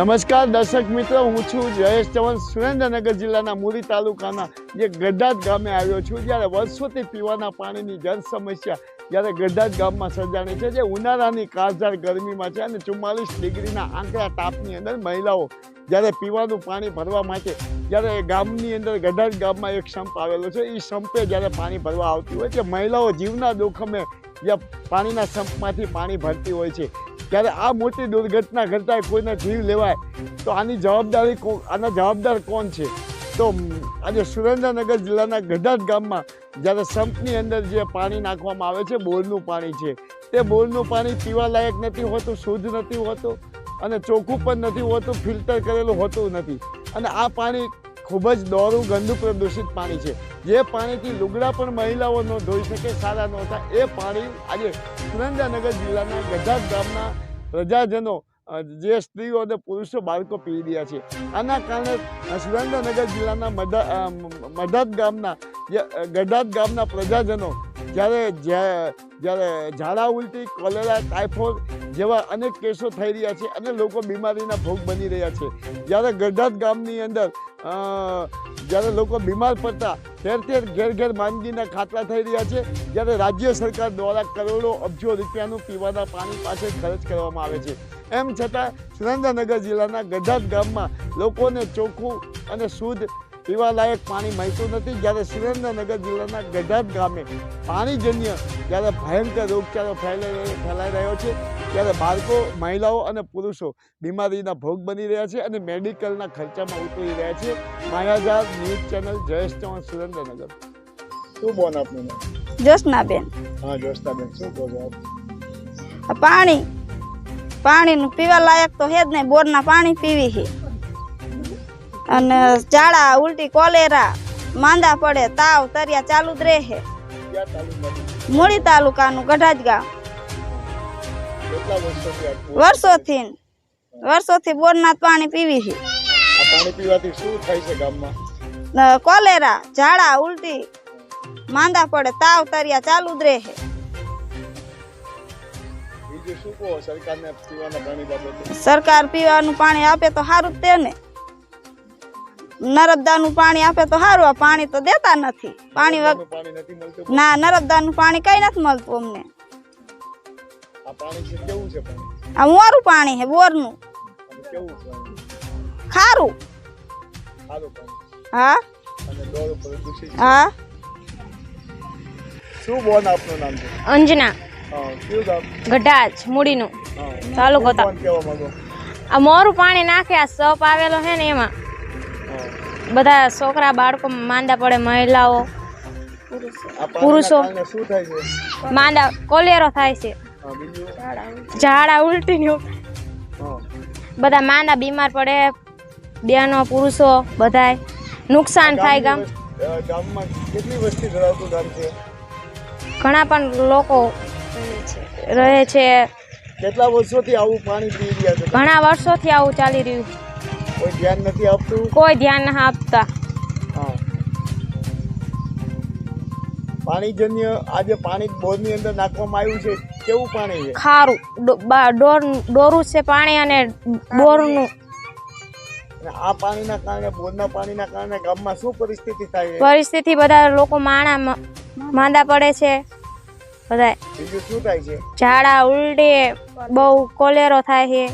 નમસ્કાર દર્શક મિત્રો, હું છું જયેશ ચવન સુરેન્દ્રનગર જિલ્લાના મુરી તાલુકાના જે ગઢાત ગામે આવ્યો છું. જ્યારે વર્ષોથી પીવાના પાણીની જન સમસ્યા જ્યારે ગઢાત ગામમાં સર્જાણી છે, જે ઉનાળાની કાળઝાળ ગરમીમાં છે અને ચુમ્માલીસ ડિગ્રીના આંકડા તાપની અંદર મહિલાઓ જ્યારે પીવાનું પાણી ભરવા માટે જ્યારે ગામની અંદર ગઢાત ગામમાં એક સંપ આવેલો છે એ સંપે જ્યારે પાણી ભરવા આવતી હોય છે. મહિલાઓ જીવના જોખમે જ્યાં પાણીના સંપમાંથી પાણી ભરતી હોય છે ત્યારે આ મોટી દુર્ઘટના ઘટતા કોઈને જીવ લેવાય, તો આની જવાબદારી આના જવાબદાર કોણ છે? તો આજે સુરેન્દ્રનગર જિલ્લાના ગઢાત ગામમાં જ્યારે સંપની અંદર જે પાણી નાખવામાં આવે છે, બોરનું પાણી છે, તે બોરનું પાણી પીવા લાયક નથી હોતું, શુદ્ધ નથી હોતું અને ચોખ્ખું પણ નથી હોતું, ફિલ્ટર કરેલું હોતું નથી. અને આ પાણી ખૂબ જ દોરું, ગંદુ પ્રદૂષિત પાણી છે. જે પાણીથી લુગડા પણ મહિલાઓ ન ધોઈ શકે, સારા ન થાય. એ પાણી આજે સુરેન્દ્રનગર જિલ્લાના ગઢાત ગામના પ્રજાજનો જે સ્ત્રીઓ અને પુરુષો બાળકો પી રહ્યા છે. આના કારણે સુરેન્દ્રનગર જિલ્લાના મધા મધાત ગામના ગઢાત ગામના પ્રજાજનો જ્યારે જ્યા- જ્યારે ઝાડા ઉલટી, કોલેરા, ટાઇફોઇડ જેવા અનેક કેસો થઈ રહ્યા છે અને લોકો બીમારીના ભોગ બની રહ્યા છે. જ્યારે ગઢાત ગામની અંદર જ્યારે લોકો બીમાર પડતા, ઠેર ઠેર, ઘેર ઘેર માંદગીના ખાતલા થઈ રહ્યા છે. જ્યારે રાજ્ય સરકાર દ્વારા કરોડો અબજો રૂપિયાનું પીવાના પાણી પાસે ખર્ચ કરવામાં આવે છે. એમ છતાં સુરેન્દ્રનગર જિલ્લાના ગઢાત ગામમાં લોકોને ચોખ્ખું અને શુદ્ધ પીવાલાયક પાણી મળતું નથી. જ્યારે સુરેન્દ્રનગર જિલ્લાના ગઢાત ગામે પાણીજન્ય જ્યારે ભયંકર રોગચાળો ફેલાઈ ફેલાઈ રહ્યો છે ત્યારે બાળકો મહિલાઓ અને પુરુષો બીમારીના ભોગ બની રહ્યા છે અને મેડિકલના ખર્ચામાં ઉતરી રહ્યા છે. Mayajar news channel Jayesh Chauhan Surendranagar. શું બોન આપનું નામ? જોશનાબેન હા જોશનાબેન શું કહો પાણી પાણીનું પીવા લાયક તો હે જ નહીં. બોરના પાણી પીવી છે અને ઝાડા ઉલટી કોલેરા માંદા પડે તાવ તરિયા ચાલુ જ રહે. મૂળી તાલુકાનું ગઢાજ ગામ વર્ષોથી વર્ષોથી બોરના પાણી પીવી છે. પાણી પીવાથી શું થાય છે ગામમાં? કોલેરા ઝાડા ઉલટી માંદા પડે તાવ તરિયા ચાલુ જ રહે. સરકાર પીવાનું પાણી આપે તો સારું જ તે ને. નર્મદાનું પાણી આપે તો સારું આ પાણી તો દેતા નથી. પાણી ના નર્મદાનું પાણી કઈ નથી મળતું અમને. આ પાણી છે કેવું છે પાણી? આ મોરું પાણી છે બોરનું. ખારું. સારું હા? અને દોર પ્રદૂષિત હા? શું બોન આપનું નામ છે? અંજના. ગઢાચ ગઢાજ મૂડીનું. કહેવા માંગો? આ મોરું પાણી નાખે આ સપ આવેલો છે ને એમાં. બધા છોકરા બાળકો માંદા પડે મહિલાઓ પુરુષો. માંદા કોલેરો થાય છે. ઝાડા ઉલટી બધા માંદા બીમાર પડે. બહેનો પુરુષો બધાય. નુકસાન થાય ગામ. ઘણા પણ લોકો રહે છે. કેટલા વર્ષોથી આવું પાણી પી રહ્યા છે? ઘણા વર્ષોથી આવું ચાલી રહ્યું કોઈ ધ્યાન નથી આપતું? કોઈ ધ્યાન ના આપતા. પાણીજન્ય આજે પાણી બોરની અંદર નાખવામાં આવ્યું છે. કેવું પાણી છે? ખારું. ડોર ડોરું છે પાણી અને બોરનું. આ પાણીના કારણે બોરના પાણીના કારણે ગામમાં શું પરિસ્થિતિ થાય છે? પરિસ્થિતિ બધા લોકો માણા માંદા પડે છે. બધા બીજું શું થાય છે? ઝાડા ઉલટી બહુ કોલેરો થાય છે.